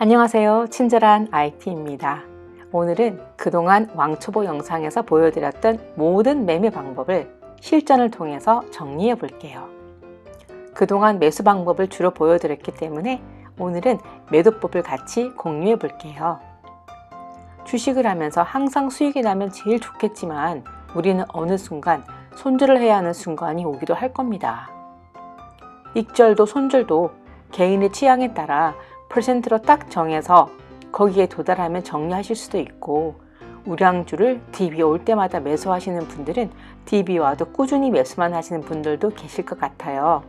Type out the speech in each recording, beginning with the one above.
안녕하세요. 친절한 IT입니다. 오늘은 그동안 왕초보 영상에서 보여드렸던 모든 매매 방법을 실전을 통해서 정리해 볼게요. 그동안 매수 방법을 주로 보여드렸기 때문에 오늘은 매도법을 같이 공유해 볼게요. 주식을 하면서 항상 수익이 나면 제일 좋겠지만 우리는 어느 순간 손절을 해야 하는 순간이 오기도 할 겁니다. 익절도 손절도 개인의 취향에 따라 퍼센트로 딱 정해서 거기에 도달하면 정리하실 수도 있고 우량주를 DB 올 때마다 매수하시는 분들은 DB 와도 꾸준히 매수만 하시는 분들도 계실 것 같아요.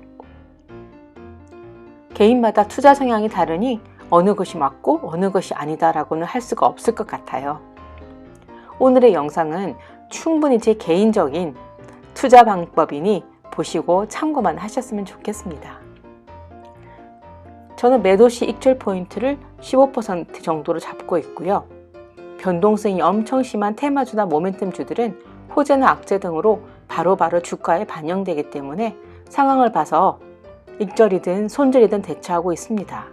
개인마다 투자 성향이 다르니 어느 것이 맞고 어느 것이 아니다라고는 할 수가 없을 것 같아요. 오늘의 영상은 충분히 제 개인적인 투자 방법이니 보시고 참고만 하셨으면 좋겠습니다. 저는 매도시 익절 포인트를 15% 정도로 잡고 있고요. 변동성이 엄청 심한 테마주나 모멘텀 주들은 호재나 악재 등으로 바로바로 바로 주가에 반영되기 때문에 상황을 봐서 익절이든 손절이든 대처하고 있습니다.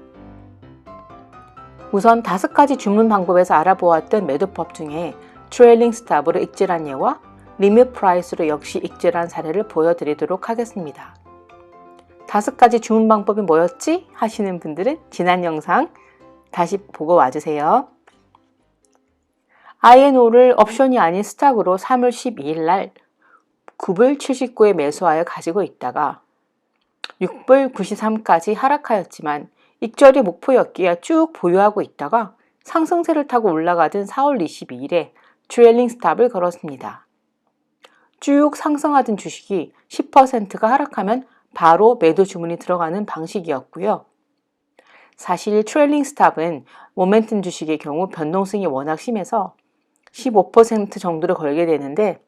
우선 다섯 가지 주문 방법에서 알아보았던 매도법 중에 트레일링 스탑으로 익절한 예와 리밋 프라이스로 역시 익절한 사례를 보여드리도록 하겠습니다. 다섯 가지 주문 방법이 뭐였지? 하시는 분들은 지난 영상 다시 보고 와주세요. INO를 옵션이 아닌 스탁으로 3월 12일 날 9불 79에 매수하여 가지고 있다가 6불 93까지 하락하였지만 익절이 목표였기에 쭉 보유하고 있다가 상승세를 타고 올라가던 4월 22일에 트레일링 스탑을 걸었습니다. 쭉 상승하던 주식이 10%가 하락하면 바로 매도 주문이 들어가는 방식이었고요. 사실 트레일링 스탑은 모멘텀 주식의 경우 변동성이 워낙 심해서 15% 정도를 걸게 되는데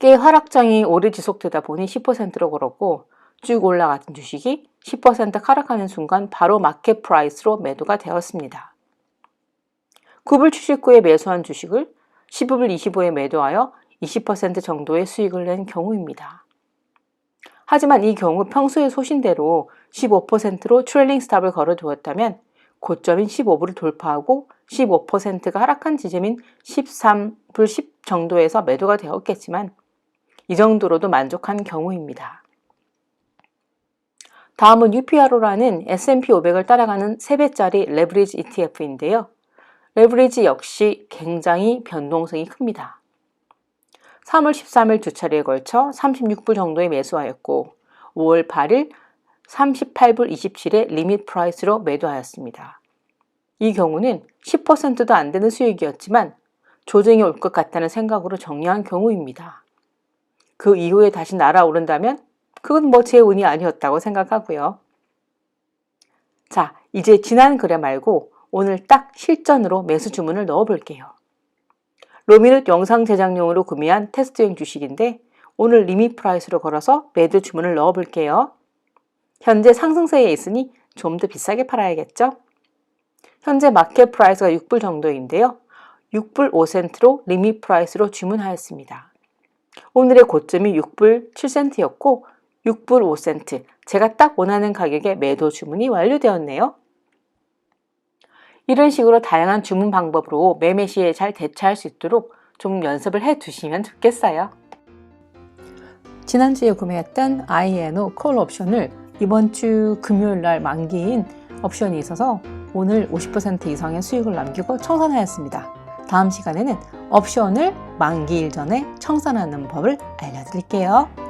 꽤 하락장이 오래 지속되다 보니 10%로 걸었고 쭉 올라갔던 주식이 10% 하락하는 순간 바로 마켓 프라이스로 매도가 되었습니다. 9불 79에 매수한 주식을 15불 25에 매도하여 20% 정도의 수익을 낸 경우입니다. 하지만 이 경우 평소의 소신대로 15%로 트레일링 스탑을 걸어두었다면 고점인 15불을 돌파하고 15%가 하락한 지점인 13불 10 정도에서 매도가 되었겠지만 이 정도로도 만족한 경우입니다. 다음은 UPRO라는 S&P 500을 따라가는 3배짜리 레버리지 ETF인데요. 레버리지 역시 굉장히 변동성이 큽니다. 3월 13일 두 차례에 걸쳐 36불 정도에 매수하였고 5월 8일 38불 27에 리밋 프라이스로 매도하였습니다. 이 경우는 10%도 안 되는 수익이었지만 조정이 올 것 같다는 생각으로 정리한 경우입니다. 그 이후에 다시 날아오른다면 그건 뭐 제 운이 아니었다고 생각하고요. 자, 이제 지난 거래 말고 오늘 딱 실전으로 매수 주문을 넣어 볼게요. 로미는 영상 제작용으로 구매한 테스트용 주식인데 오늘 리밋 프라이스로 걸어서 매도 주문을 넣어 볼게요. 현재 상승세에 있으니 좀 더 비싸게 팔아야겠죠? 현재 마켓 프라이스가 6불 정도인데요. 6불 5센트로 리밋 프라이스로 주문하였습니다. 오늘의 고점이 6불 7센트였고 6불 5센트 제가 딱 원하는 가격에 매도 주문이 완료되었네요. 이런 식으로 다양한 주문 방법으로 매매 시에 잘 대처할 수 있도록 좀 연습을 해 두시면 좋겠어요. 지난주에 구매했던 INO 콜 옵션을 이번 주 금요일 날 만기인 옵션이 있어서 오늘 50% 이상의 수익을 남기고 청산하였습니다. 다음 시간에는 옵션을 만기일 전에 청산하는 법을 알려드릴게요.